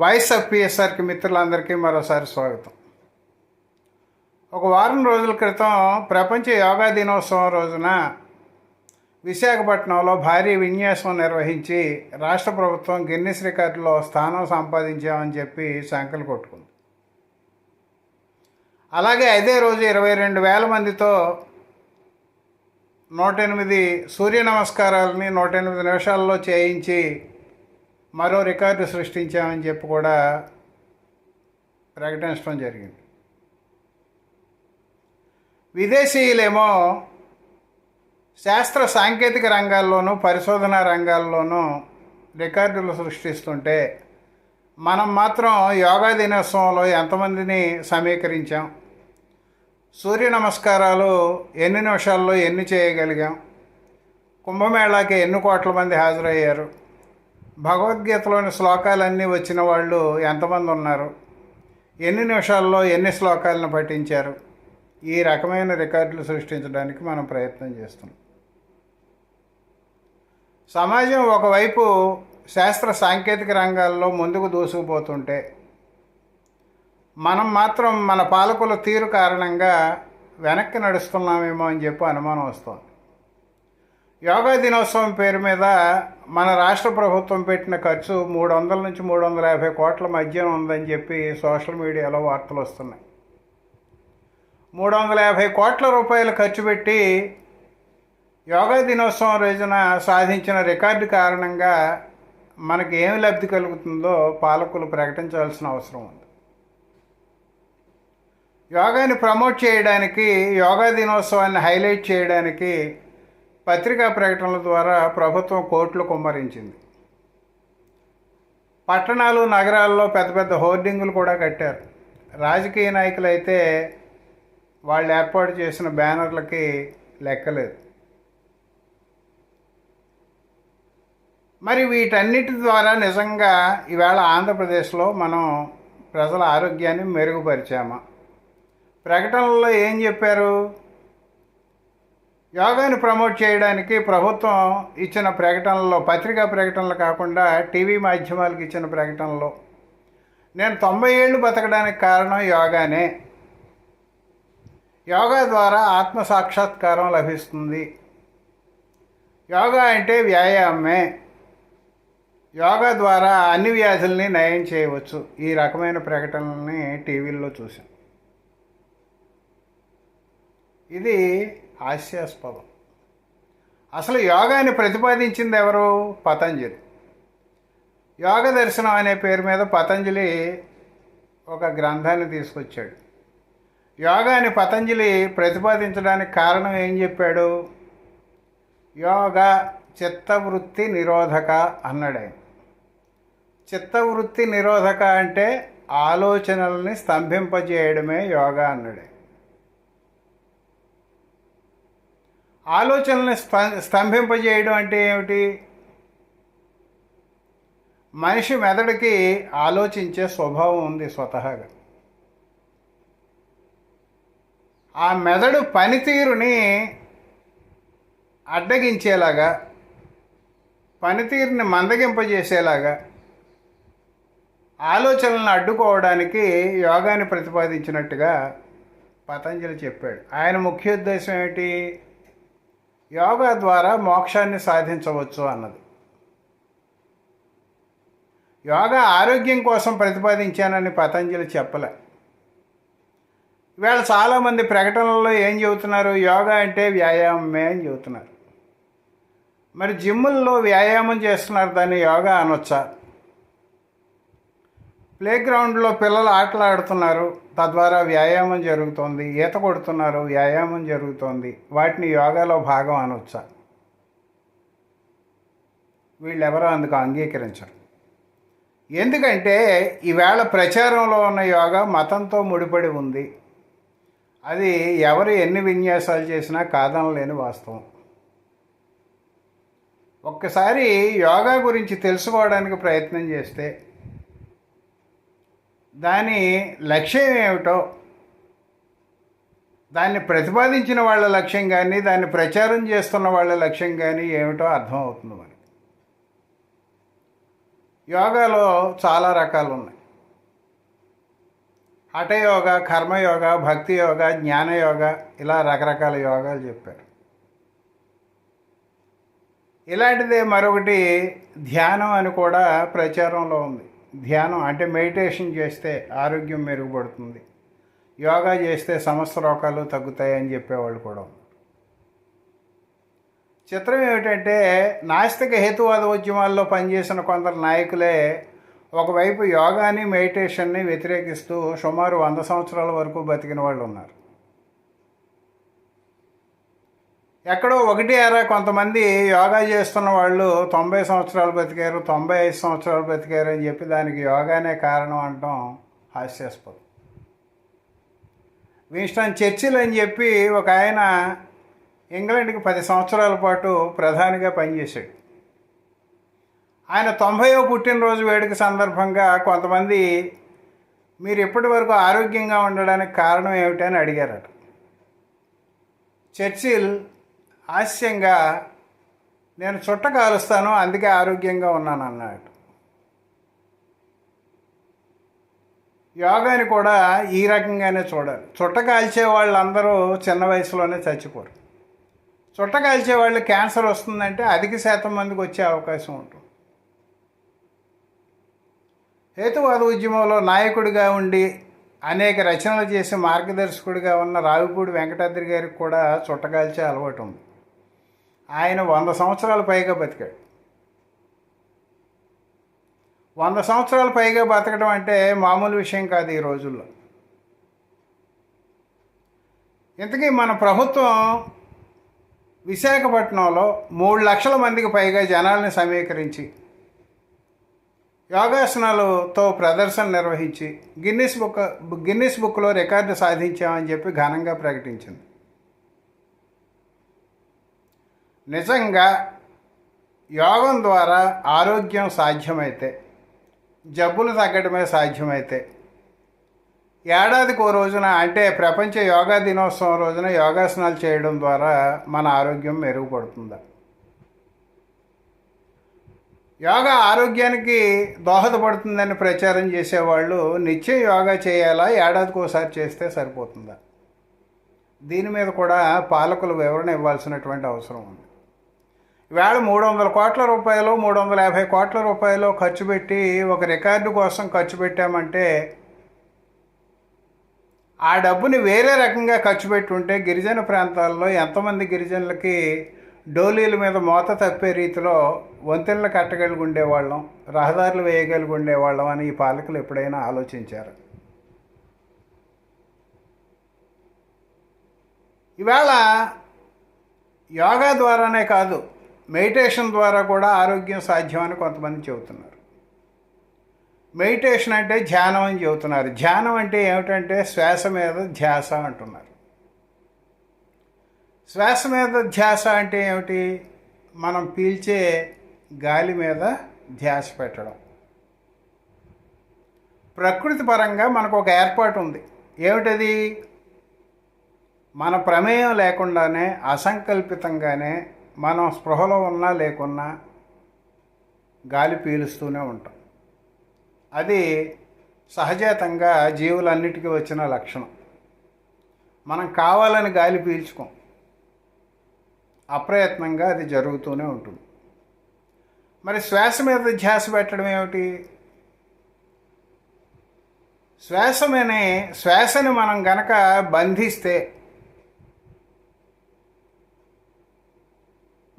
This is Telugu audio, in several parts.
వాయిస్ ఆఫ్ పిఎస్ఆర్కి మిత్రులందరికీ మరోసారి స్వాగతం. ఒక వారం రోజుల క్రితం ప్రపంచ యోగా దినోత్సవం రోజున విశాఖపట్నంలో భారీ విన్యాసం నిర్వహించి రాష్ట్ర ప్రభుత్వం గిన్నిస్ రికార్డులో స్థానం సంపాదించామని చెప్పి సంకలు కొట్టుకుంది. అలాగే అదే రోజు ఇరవై రెండు వేల మందితో నూట ఎనిమిది సూర్య నమస్కారాలని నూట ఎనిమిది నిమిషాల్లో చేయించి మరో రికార్డు సృష్టించామని చెప్పి కూడా ప్రకటించడం జరిగింది. విదేశీయులేమో శాస్త్ర సాంకేతిక రంగాల్లోనూ పరిశోధనా రంగాల్లోనూ రికార్డులు సృష్టిస్తుంటే మనం మాత్రం యోగా దినోత్సవంలో ఎంతమందిని సమీకరించాం? సూర్య నమస్కారాలు ఎన్ని నిమిషాల్లో ఎన్ని చేయగలిగాం? కుంభమేళాకి ఎన్ని కోట్ల మంది హాజరయ్యారు? భగవద్గీతలోని శ్లోకాలన్నీ వచ్చిన వాళ్ళు ఎంతమంది ఉన్నారు? ఎన్ని నిమిషాల్లో ఎన్ని శ్లోకాలను పఠించారు? ఈ రకమైన రికార్డులు సృష్టించడానికి మనం ప్రయత్నం చేస్తున్నాం. సమాజం ఒకవైపు శాస్త్ర సాంకేతిక రంగాల్లో ముందుకు దూసుకుపోతుంటే మనం మాత్రం మన పాలకుల తీరు కారణంగా వెనక్కి నడుస్తున్నామేమో అని చెప్పి అనుమానం వస్తుంది. యోగా దినోత్సవం పేరు మీద మన రాష్ట్ర ప్రభుత్వం పెట్టిన ఖర్చు మూడు వందల నుంచి మూడు వందల యాభై కోట్ల మధ్య ఉందని చెప్పి సోషల్ మీడియాలో వార్తలు వస్తున్నాయి. మూడు వందల యాభై కోట్ల రూపాయలు ఖర్చు పెట్టి యోగా దినోత్సవం రోజున సాధించిన రికార్డు కారణంగా మనకి ఏమి లబ్ధి కలుగుతుందో పాలకులు ప్రకటించాల్సిన అవసరం ఉంది. యోగాని ప్రమోట్ చేయడానికి యోగా దినోత్సవాన్ని హైలైట్ చేయడానికి పత్రికా ప్రకటనల ద్వారా ప్రభుత్వం కోట్లు కుమ్మరించింది. పట్టణాలు నగరాల్లో పెద్ద పెద్ద హోర్డింగులు కూడా కట్టారు. రాజకీయ నాయకులు అయితే వాళ్ళు ఏర్పాటు చేసిన బ్యానర్లకి లెక్కలేదు. మరి వీటన్నిటి ద్వారా నిజంగా ఈవేళ ఆంధ్రప్రదేశ్లో మనం ప్రజల ఆరోగ్యాన్ని మెరుగుపరిచామా? ప్రకటనలో ఏం చెప్పారు? యోగాని ప్రమోట్ చేయడానికి ప్రభుత్వం ఇచ్చిన ప్రకటనలో పత్రికా ప్రకటనలు కాకుండా టీవీ మాధ్యమాలకు ఇచ్చిన ప్రకటనలో నేను తొంభై ఏళ్ళు బతకడానికి కారణం యోగానే. యోగా ద్వారా ఆత్మ సాక్షాత్కారం లభిస్తుంది. యోగా అంటే వ్యాయామమే యోగా ద్వారా అన్ని వ్యాధుల్ని నయం చేయవచ్చు. ఈ రకమైన ప్రకటనల్ని టీవీల్లో చూసాం ఇది హాస్యాస్పదం. అసలు యోగాని ప్రతిపాదించింది ఎవరు? పతంజలి. యోగ దర్శనం అనే పేరు మీద పతంజలి ఒక గ్రంథాన్ని తీసుకొచ్చాడు. యోగాని పతంజలి ప్రతిపాదించడానికి కారణం ఏం చెప్పాడు? యోగా చిత్తవృత్తి నిరోధక అన్నాడు ఆయన. చిత్తవృత్తి నిరోధక అంటే ఆలోచనల్ని స్తంభింపజేయడమే యోగా అన్నాడు ఆలోచనల్ని స్తంభింపజేయడం అంటే ఏమిటి? మనిషి మెదడుకి ఆలోచించే స్వభావం ఉంది స్వతహాగా. ఆ మెదడు పనితీరుని అడ్డగించేలాగా పనితీరుని మందగింపజేసేలాగా ఆలోచనలను అడ్డుకోవడానికి యోగాని ప్రతిపాదించినట్టుగా పతంజలి చెప్పాడు. ఆయన ముఖ్య ఉద్దేశం ఏమిటి? యోగా ద్వారా మోక్షాన్ని సాధించవచ్చు అన్నది. యోగా ఆరోగ్యం కోసం ప్రతిపాదించానని పతంజలి చెప్పలే. ఇవాళ చాలామంది ప్రకటనల్లో ఏం చెబుతున్నారు? యోగా అంటే వ్యాయామమే అని చెబుతున్నారు. మరి జిమ్ముల్లో వ్యాయామం చేస్తున్నారు దాన్ని యోగా అనొచ్చా? ప్లే గ్రౌండ్లో పిల్లలు ఆటలు ఆడుతున్నారు. తద్వారా వ్యాయామం జరుగుతోంది. ఈత కొడుతున్నారు. వ్యాయామం జరుగుతోంది. వాటిని యోగాలో భాగం అనొచ్చా. వీళ్ళెవరో అందుకు అంగీకరించరు. ఎందుకంటే ఈవేళ ప్రచారంలో ఉన్న యోగా మతంతో ముడిపడి ఉంది. అది ఎవరు ఎన్ని విన్యాసాలు చేసినా కాదనలేని వాస్తవం. ఒక్కసారి యోగా గురించి తెలుసుకోవడానికి ప్రయత్నం చేస్తే దాని లక్ష్యం ఏమిటో దాన్ని ప్రతిపాదించిన వాళ్ళ లక్ష్యం కానీ దాన్ని ప్రచారం చేస్తున్న వాళ్ళ లక్ష్యం కానీ ఏమిటో అర్థమవుతుంది మనకి. యోగాలో చాలా రకాలు ఉన్నాయి. హఠయోగ కర్మయోగ భక్తి యోగ జ్ఞానయోగ ఇలా రకరకాల యోగాలు చెప్పారు. ఇలాంటిదే మరొకటి ధ్యానం అని కూడా ప్రచారంలో ఉంది. ధ్యానం అంటే మెడిటేషన్ చేస్తే ఆరోగ్యం మెరుగుపడుతుంది. యోగా చేస్తే సమస్త రోగాలు తగ్గుతాయని చెప్పేవాళ్ళు కూడా చిత్రం ఏమిటంటే నాస్తిక హేతువాద ఉద్యమాల్లో పనిచేసిన కొందరు నాయకులే ఒకవైపు యోగాని మెడిటేషన్ని వ్యతిరేకిస్తూ సుమారు వంద సంవత్సరాల వరకు బతికిన వాళ్ళు ఉన్నారు. ఎక్కడో ఒకటి అరా కొంతమంది యోగా చేస్తున్న వాళ్ళు తొంభై సంవత్సరాలు బతికారు తొంభై ఐదు సంవత్సరాలు బతికారు అని చెప్పి దానికి యోగానే కారణం అనటం హాస్యాస్పదం. విన్స్టన్ చర్చిల్ అని చెప్పి ఒక ఆయన ఇంగ్లాండ్కి పది సంవత్సరాల పాటు ప్రధానిగా పనిచేశాడు. ఆయన తొంభైవ పుట్టినరోజు వేడుక సందర్భంగా కొంతమంది మీరు ఇప్పటి వరకు ఆరోగ్యంగా ఉండడానికి కారణం ఏమిటని అడిగారట. చర్చిల్ హాస్యంగా నేను చుట్ట కాలుస్తాను అందుకే ఆరోగ్యంగా ఉన్నాను అన్నాడు. యోగాని కూడా ఈ రకంగానే చూడాలి. చుట్ట కాల్చే వాళ్ళందరూ చిన్న వయసులోనే చచ్చిపోరు. చుట్ట కాల్చే వాళ్ళు క్యాన్సర్ వస్తుందంటే అధిక శాతం మందికి వచ్చే అవకాశం ఉంటుంది. హేతువాద ఉద్యమంలో నాయకుడిగా ఉండి అనేక రచనలు చేసి మార్గదర్శకుడిగా ఉన్న రావిపూడి వెంకటాద్రి గారికి కూడా చుట్టకాల్చే అలవాటు ఉంది. ఆయన వంద సంవత్సరాల పైగా బతికాడు. వంద సంవత్సరాల పైగా బతకడం అంటే మామూలు విషయం కాదు ఈ రోజుల్లో. ఇంతకీ మన ప్రభుత్వం విశాఖపట్నంలో మూడు లక్షల మందికి పైగా జనాల్ని సమీకరించి యోగాసనాలతో ప్రదర్శన నిర్వహించి గిన్నిస్ బుక్ గిన్నిస్ బుక్లో రికార్డు సాధించామని చెప్పి ఘనంగా ప్రకటించింది. నిజంగా యోగం ద్వారా ఆరోగ్యం సాధ్యమైతే జబ్బులు తగ్గడమే సాధ్యమైతే ఏడాదికి ఓ రోజున అంటే ప్రపంచ యోగా దినోత్సవం రోజున యోగాసనాలు చేయడం ద్వారా మన ఆరోగ్యం మెరుగుపడుతుందా? యోగా ఆరోగ్యానికి దోహదపడుతుందని ప్రచారం చేసేవాళ్ళు నిత్యం యోగా చేయాలా? ఏడాదికి ఒకసారి చేస్తే సరిపోతుందా? దీని మీద కూడా పాలకులు వివరణ ఇవ్వాల్సినటువంటి అవసరం ఉంది. ఈవేళ మూడు వందల కోట్ల రూపాయలు మూడు వందల యాభై కోట్ల రూపాయలు ఖర్చు పెట్టి ఒక రికార్డు కోసం ఖర్చు పెట్టామంటే ఆ డబ్బుని వేరే రకంగా ఖర్చు పెట్టి ఉంటే గిరిజన ప్రాంతాల్లో ఎంతమంది గిరిజనులకి డోలీల మీద మోత తప్పే రీతిలో వంతెనలు కట్టగలిగి ఉండేవాళ్ళం రహదారులు వేయగలిగి ఉండేవాళ్ళం అని ఈ పాలకులు ఎప్పుడైనా ఆలోచించారు. ఇవాళ యోగా ద్వారానే కాదు మెడిటేషన్ ద్వారా కూడా ఆరోగ్యం సాధ్యమని కొంతమంది చెబుతున్నారు. మెడిటేషన్ అంటే ధ్యానం అని చెబుతున్నారు. ధ్యానం అంటే ఏమిటంటే శ్వాస మీద ధ్యాస అంటున్నారు. శ్వాస మీద ధ్యాస అంటే ఏమిటి? మనం పీల్చే గాలి మీద ధ్యాస పెట్టడం. ప్రకృతి పరంగా మనకు ఒక ఏర్పాటు ఉంది. ఏమిటది? మన ప్రమేయం లేకుండానే అసంకల్పితంగానే మనం స్పృహలో ఉన్నా లేకున్నా గాలి పీలుస్తూనే ఉంటాం. అది సహజాతంగా జీవులన్నిటికీ వచ్చిన లక్షణం. మనం కావాలని గాలి పీల్చుకోం. అప్రయత్నంగా అది జరుగుతూనే ఉంటుంది. మరి శ్వాస మీద ధ్యాస పెట్టడం ఏమిటి? శ్వాసమనే శ్వాసని మనం గనక బంధిస్తే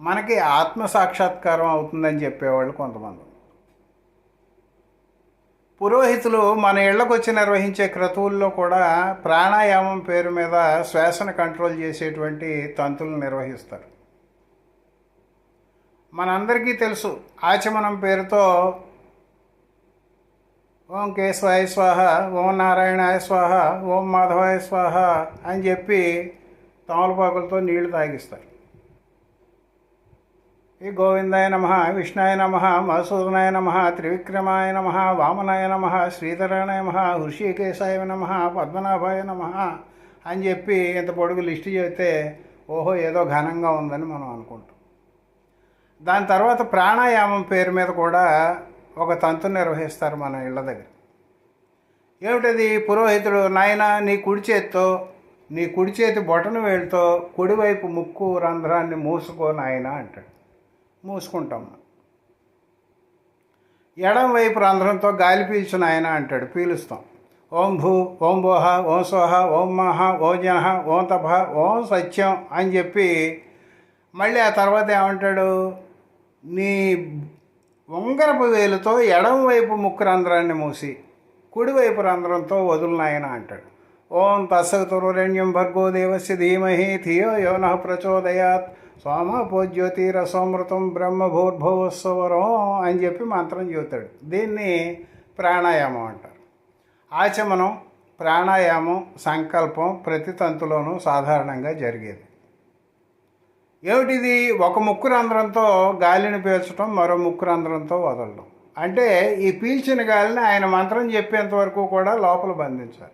మనకి ఆత్మ సాక్షాత్కారం అవుతుందని చెప్పేవాళ్ళు కొంతమంది. పురోహితులు మన ఇళ్ళకు వచ్చి నిర్వహించే క్రతువుల్లో కూడా ప్రాణాయామం పేరు మీద శ్వాసను కంట్రోల్ చేసేటువంటి తంతులు నిర్వహిస్తారు. మనందరికీ తెలుసు ఆచమనం పేరుతో ఓం కేశవాయ స్వాహ ఓం నారాయణాయ స్వాహ ఓం మాధవాయ స్వాహ అని చెప్పి తమలపాకులతో నీళ్ళు తాగిస్తారు. ఈ గోవిందాయ నమ విష్ణాయ నమ మధుసూదనాయ నమ త్రివిక్రమాయ నమ వామనాయ నమ శ్రీధరాయ నమ హృషికేశాయ నమ పద్మనాభాయ నమ అని చెప్పి ఇంత పొడుగు లిస్టు చెబితే ఓహో ఏదో ఘనంగా ఉందని మనం అనుకుంటాం. దాని తర్వాత ప్రాణాయామం పేరు మీద కూడా ఒక తంతు నిర్వహిస్తారు మన ఇళ్ళ దగ్గర. ఏమిటది? పురోహితుడు నాయన నీ కుడి చేత్తో నీ కుడి చేతి బొటను వేలుతో కుడివైపు ముక్కు రంధ్రాన్ని మూసుకో నాయన అంటాడు. మూసుకుంటాం. ఎడం వైపు రంధ్రంతో గాలి పీల్చిన ఆయన అంటాడు పీలుస్తాం. ఓం భూ ఓం భోహ ఓం సోహ ఓం మహ ఓం జన ఓం తపహ ఓం సత్యం అని చెప్పి మళ్ళీ ఆ తర్వాత ఏమంటాడు నీ ఉంగరపు వేలుతో ఎడం వైపు ముక్కు రంధ్రాన్ని మూసి కుడివైపు రంధ్రంతో వదులునాయన అంటాడు. ఓం తస్సతురురణ్యం భర్గో దేవస్య ధీమహి ధియో యోన ప్రచోదయాత్. సోమపోజ్యోతి రసోమృతం బ్రహ్మ బ్రహ్మభూర్భువస్వరం అని చెప్పి మంత్రం చెబుతాడు. దీన్ని ప్రాణాయామం అంటారు. ఆచమనం ప్రాణాయామం సంకల్పం ప్రతి తంతులోనూ సాధారణంగా జరిగేది. ఏమిటిది? ఒక ముక్కు రంధ్రంతో గాలిని పీల్చడం మరో ముక్కు రంధ్రంతో వదలడం అంటే ఈ పీల్చిన గాలిని ఆయన మంత్రం చెప్పేంత వరకు కూడా లోపల బంధించాలి.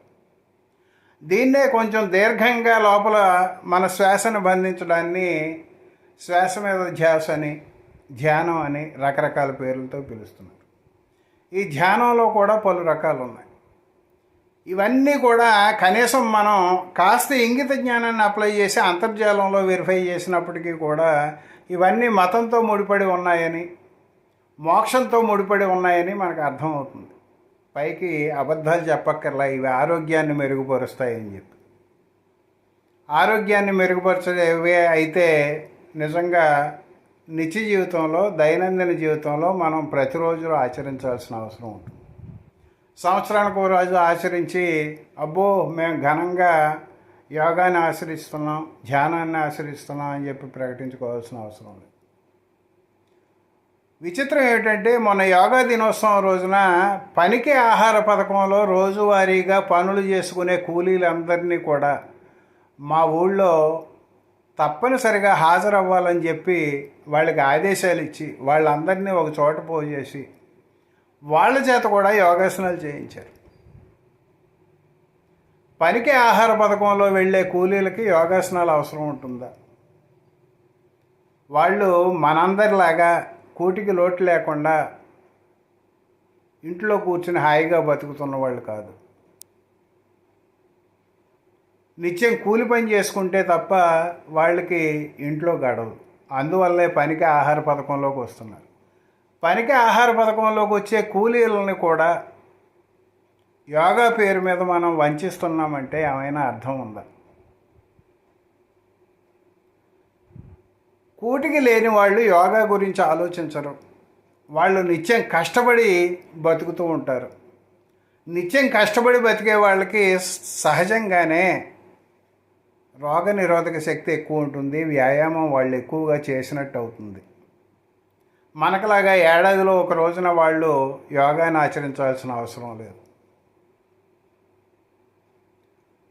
దీన్నే కొంచెం దీర్ఘంగా లోపల మన శ్వాసను బంధించడాన్ని శ్వాస మీద ధ్యాస అని ధ్యానం అని రకరకాల పేర్లతో పిలుస్తున్నారు. ఈ ధ్యానంలో కూడా పలు రకాలు ఉన్నాయి ఇవన్నీ కూడా కనీసం మనం కాస్త ఇంగిత జ్ఞానాన్ని అప్లై చేసి అంతర్జాలంలో వెరిఫై చేసినప్పటికీ కూడా ఇవన్నీ మతంతో ముడిపడి ఉన్నాయని మోక్షంతో ముడిపడి ఉన్నాయని మనకు అర్థమవుతుంది. పైకి అబద్ధాలు చెప్పక్కర్లా ఇవి ఆరోగ్యాన్ని మెరుగుపరుస్తాయని చెప్పి. ఆరోగ్యాన్ని మెరుగుపరచవే అయితే నిజంగా నిత్య జీవితంలో దైనందిన జీవితంలో మనం ప్రతిరోజు ఆచరించాల్సిన అవసరం ఉంటుంది. సంవత్సరానికి ఒక రోజు ఆచరించి అబ్బో మేము ఘనంగా యోగాన్ని ఆచరిస్తున్నాం ధ్యానాన్ని ఆశ్రయిస్తున్నాం అని చెప్పి ప్రకటించుకోవాల్సిన అవసరం ఉంది విచిత్రం ఏమిటంటే మొన్న యోగా దినోత్సవం రోజున పనికి ఆహార పథకంలో రోజువారీగా పనులు చేసుకునే కూలీలందరినీ కూడా మా ఊళ్ళో తప్పనిసరిగా హాజరవ్వాలని చెప్పి వాళ్ళకి ఆదేశాలు ఇచ్చి వాళ్ళందరినీ ఒక చోట పోజేసి వాళ్ళ చేత కూడా యోగాసనాలు చేయించారు. పనికి ఆహార పథకంలో వెళ్ళే కూలీలకి యోగాసనాలు అవసరం ఉంటుందా? వాళ్ళు మనందరిలాగా కూటికి లోటు లేకుండా ఇంట్లో కూర్చుని హాయిగా బతుకుతున్న వాళ్ళు కాదు. నిత్యం కూలి పని చేసుకుంటే తప్ప వాళ్ళకి ఇంట్లో గడవదు. అందువల్లే పనికి ఆహార పథకంలోకి వస్తున్నారు. పనికి ఆహార పథకంలోకి వచ్చే కూలీలని కూడా యోగా పేరు మీద మనం వంచిస్తున్నామంటే ఏమైనా అర్థం ఉందా? కూటికి లేని వాళ్ళు యోగా గురించి ఆలోచించరు. వాళ్ళు నిత్యం కష్టపడి బతుకుతూ ఉంటారు. నిత్యం కష్టపడి బతికే వాళ్ళకి సహజంగానే రోగ నిరోధక శక్తి ఎక్కువ ఉంటుంది వ్యాయామం వాళ్ళు ఎక్కువగా చేసినట్టు అవుతుంది. మనకులాగా ఏడాదిలో ఒక రోజున వాళ్ళు యోగాని ఆచరించాల్సిన అవసరం లేదు.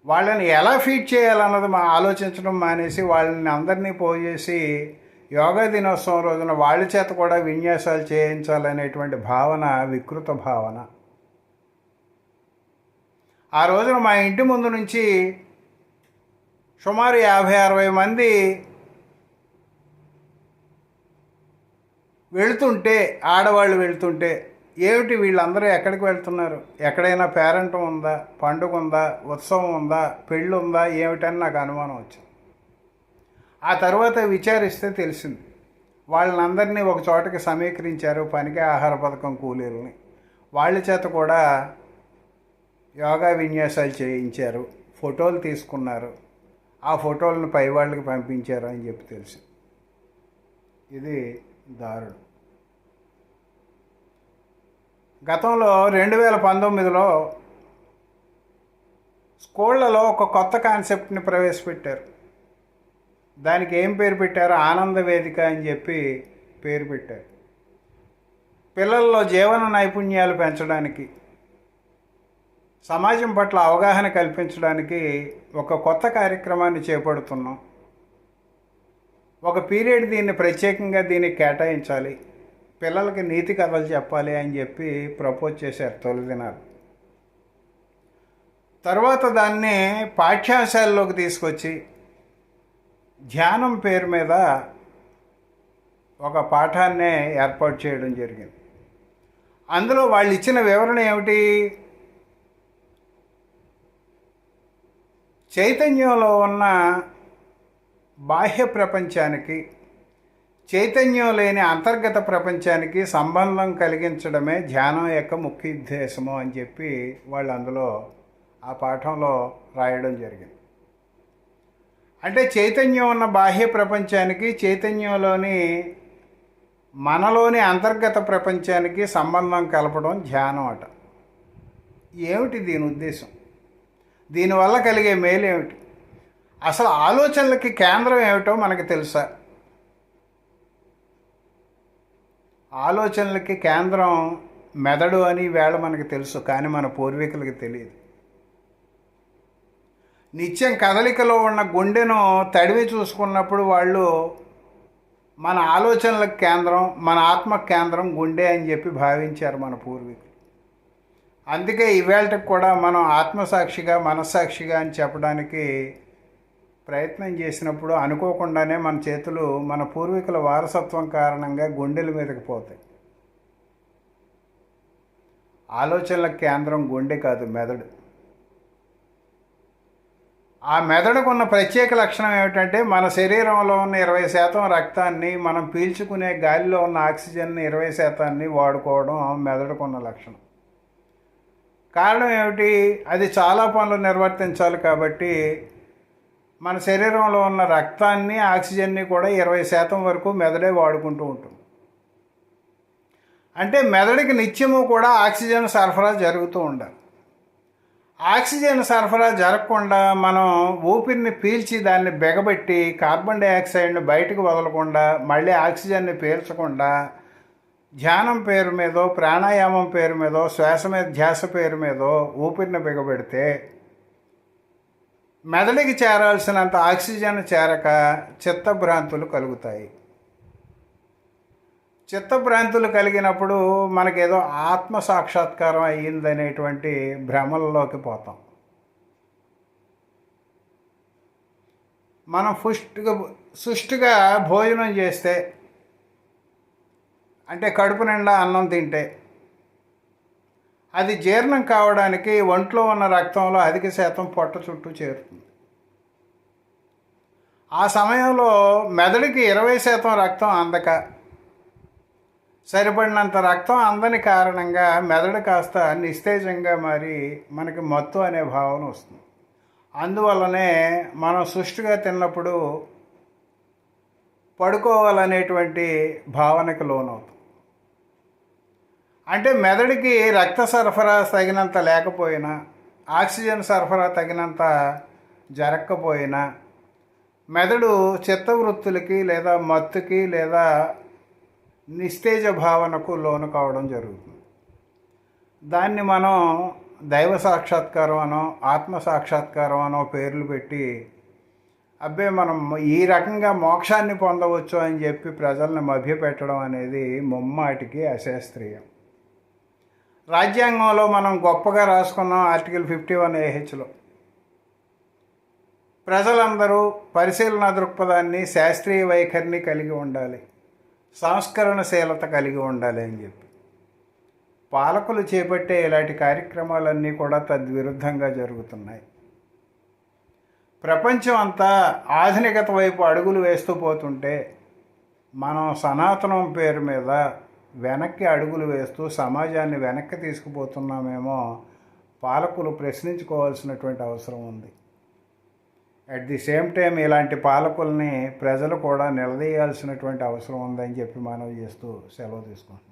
వాళ్ళని ఎలా ఫీడ్ చేయాలన్నది మా ఆలోచించడం మానేసి వాళ్ళని అందరినీ పోయేసి యోగా దినోత్సవం రోజున వాళ్ళ చేత కూడా విన్యాసాలు చేయించాలనేటువంటి భావన వికృత భావన. ఆ రోజున మా ఇంటి ముందు నుంచి సుమారు యాభై అరవై మంది వెళుతుంటే ఆడవాళ్ళు వెళుతుంటే ఏమిటి వీళ్ళందరూ ఎక్కడికి వెళ్తున్నారు? ఎక్కడైనా పేరెంట్ ఉందా? పండుగ ఉందా? ఉత్సవం ఉందా? పెళ్ళి ఉందా? ఏమిటని నాకు అనుమానం వచ్చింది. ఆ తర్వాత విచారిస్తే తెలిసింది. వాళ్ళందరినీ ఒక చోటకి సమీకరించారు పనికి ఆహార పథకం కూలీలని. వాళ్ళ చేత కూడా యోగా విన్యాసాలు చేయించారు ఫోటోలు తీసుకున్నారు. ఆ ఫోటోలను పై వాళ్ళకి పంపించారు అని చెప్పి తెలుసు. ఇది దారుణం. గతంలో రెండు వేల పంతొమ్మిదిలో స్కూళ్ళలో ఒక కొత్త కాన్సెప్ట్ని ప్రవేశపెట్టారు. దానికి ఏం పేరు పెట్టారు? ఆనంద వేదిక అని చెప్పి పేరు పెట్టారు. పిల్లల్లో జీవన నైపుణ్యాలు పెంచడానికి సమాజం పట్ల అవగాహన కల్పించడానికి ఒక కొత్త కార్యక్రమాన్ని చేపడుతున్నాం. ఒక పీరియడ్ దీన్ని ప్రత్యేకంగా దీనికి కేటాయించాలి. పిల్లలకి నీతి కథలు చెప్పాలి అని చెప్పి ప్రపోజ్ చేశారు తొలి దినాలు. తర్వాత దాన్ని పాఠ్యాంశాల్లోకి తీసుకొచ్చి ధ్యానం పేరు మీద ఒక పాఠాన్నే ఏర్పాటు చేయడం జరిగింది. అందులో వాళ్ళు ఇచ్చిన వివరణ ఏమిటి? చైతన్యంలో ఉన్న బాహ్య ప్రపంచానికి చైతన్యం లేని అంతర్గత ప్రపంచానికి సంబంధం కలిగించడమే ధ్యానం యొక్క ముఖ్య ఉద్దేశము అని చెప్పి వాళ్ళు అందులో ఆ పాఠంలో రాయడం జరిగింది. అంటే చైతన్యం ఉన్న బాహ్య ప్రపంచానికి చైతన్యంలోని మనలోని అంతర్గత ప్రపంచానికి సంబంధం కలపడం ధ్యానం అట. ఏమిటి దీని ఉద్దేశం? దీనివల్ల కలిగే మేలు ఏమిటి? అసలు ఆలోచనలకి కేంద్రం ఏమిటో మనకు తెలుసా? ఆలోచనలకి కేంద్రం మెదడు అని వేళ మనకు తెలుసు కానీ మన పూర్వీకులకి తెలియదు. నిత్యం కదలికలో ఉన్న గుండెను తడివి చూసుకున్నప్పుడు వాళ్ళు మన ఆలోచనలకు కేంద్రం మన ఆత్మ కేంద్రం గుండె అని చెప్పి భావించారు మన పూర్వీకులు. అందుకే ఇవాళకి కూడా మనం ఆత్మసాక్షిగా మనస్సాక్షిగా అని చెప్పడానికి ప్రయత్నం చేసినప్పుడు అనుకోకుండానే మన చేతులు మన పూర్వీకుల వారసత్వం కారణంగా గుండెల మీదకి పోతాయి. ఆలోచనల కేంద్రం గుండె కాదు మెదడు. ఆ మెదడుకు ఉన్న ప్రత్యేక లక్షణం ఏమిటంటే మన శరీరంలో ఉన్న ఇరవై శాతం రక్తాన్ని మనం పీల్చుకునే గాలిలో ఉన్న ఆక్సిజన్ని ఇరవై శాతాన్ని వాడుకోవడం మెదడుకున్న లక్షణం. కారణం ఏమిటి? అది చాలా పనులు నిర్వర్తించాలి కాబట్టి మన శరీరంలో ఉన్న రక్తాన్ని ఆక్సిజన్ని కూడా ఇరవై శాతం వరకు మెదడే వాడుకుంటూ ఉంటుంది. అంటే మెదడుకి నిత్యము కూడా ఆక్సిజన్ సరఫరా జరుగుతూ ఉండాలి. ఆక్సిజన్ సరఫరా జరగకుండా మనం ఊపిరిని పీల్చి దాన్ని బెగబెట్టి కార్బన్ డైఆక్సైడ్ని బయటకు వదలకుండా మళ్ళీ ఆక్సిజన్ని పీల్చకుండా ధ్యానం పేరు మీదో ప్రాణాయామం పేరు మీదో శ్వాస మీద ధ్యాస పేరు మీదో ఊపిరిని బిగబెడితే మెదడుకి చేరాల్సినంత ఆక్సిజన్ చేరక చిత్తభ్రాంతులు కలుగుతాయి. చిత్తభ్రాంతులు కలిగినప్పుడు మనకేదో ఆత్మ సాక్షాత్కారం అయ్యిందనేటువంటి భ్రమలలోకి పోతాం. మనం ఫుష్టుగా సుష్టుగా భోజనం చేస్తే అంటే కడుపు నిండా అన్నం తింటే. అది జీర్ణం కావడానికి ఒంట్లో ఉన్న రక్తంలో అధిక శాతం పొట్ట చుట్టూ చేరుతుంది. ఆ సమయంలో మెదడుకి ఇరవై శాతం రక్తం అందక సరిపడినంత రక్తం అందని కారణంగా మెదడు కాస్త నిస్తేజంగా మారి మనకి మత్తు అనే భావన వస్తుంది. అందువల్లనే మనం సుష్టిగా తిన్నప్పుడు పడుకోవాలనేటువంటి భావనకు లోనవుతుంది. అంటే మెదడుకి రక్త సరఫరా తగినంత లేకపోయినా ఆక్సిజన్ సరఫరా తగినంత జరగకపోయినా మెదడు చిత్తవృత్తులకి లేదా మత్తుకి లేదా నిస్తేజ భావనకు లోను కావడం జరుగుతుంది. దాన్ని మనం దైవ సాక్షాత్కారం అనో ఆత్మ సాక్షాత్కారం అనో పేర్లు పెట్టి అబ్బే మనం ఈ రకంగా మోక్షాన్ని పొందవచ్చు అని చెప్పి ప్రజల్ని మభ్యపెట్టడం అనేది ముమ్మాటికి అశాస్త్రీయం. రాజ్యాంగంలో మనం గొప్పగా రాసుకున్నాం ఆర్టికల్ ఫిఫ్టీ వన్ ఏహెచ్లో. ప్రజలందరూ పరిశీలన దృక్పథాన్ని శాస్త్రీయ వైఖరిని కలిగి ఉండాలి. సంస్కరణశీలత కలిగి ఉండాలి అని చెప్పి. పాలకులు చేపట్టే ఇలాంటి కార్యక్రమాలన్నీ కూడా తద్విరుద్ధంగా జరుగుతున్నాయి. ప్రపంచం అంతా ఆధునికత వైపు అడుగులు వేస్తూ పోతుంటే మనం సనాతనం పేరు మీద వెనక్కి అడుగులు వేస్తూ సమాజాన్ని వెనక్కి తీసుకుపోతున్నామేమో పాలకులు ప్రశ్నించుకోవాల్సినటువంటి అవసరం ఉంది. అట్ ది సేమ్ టైం ఇలాంటి పాలకుల్ని ప్రజలు కూడా నిలదీయాల్సినటువంటి అవసరం ఉందని చెప్పి మనం చేస్తూ సెలవు తీసుకుంటున్నాం.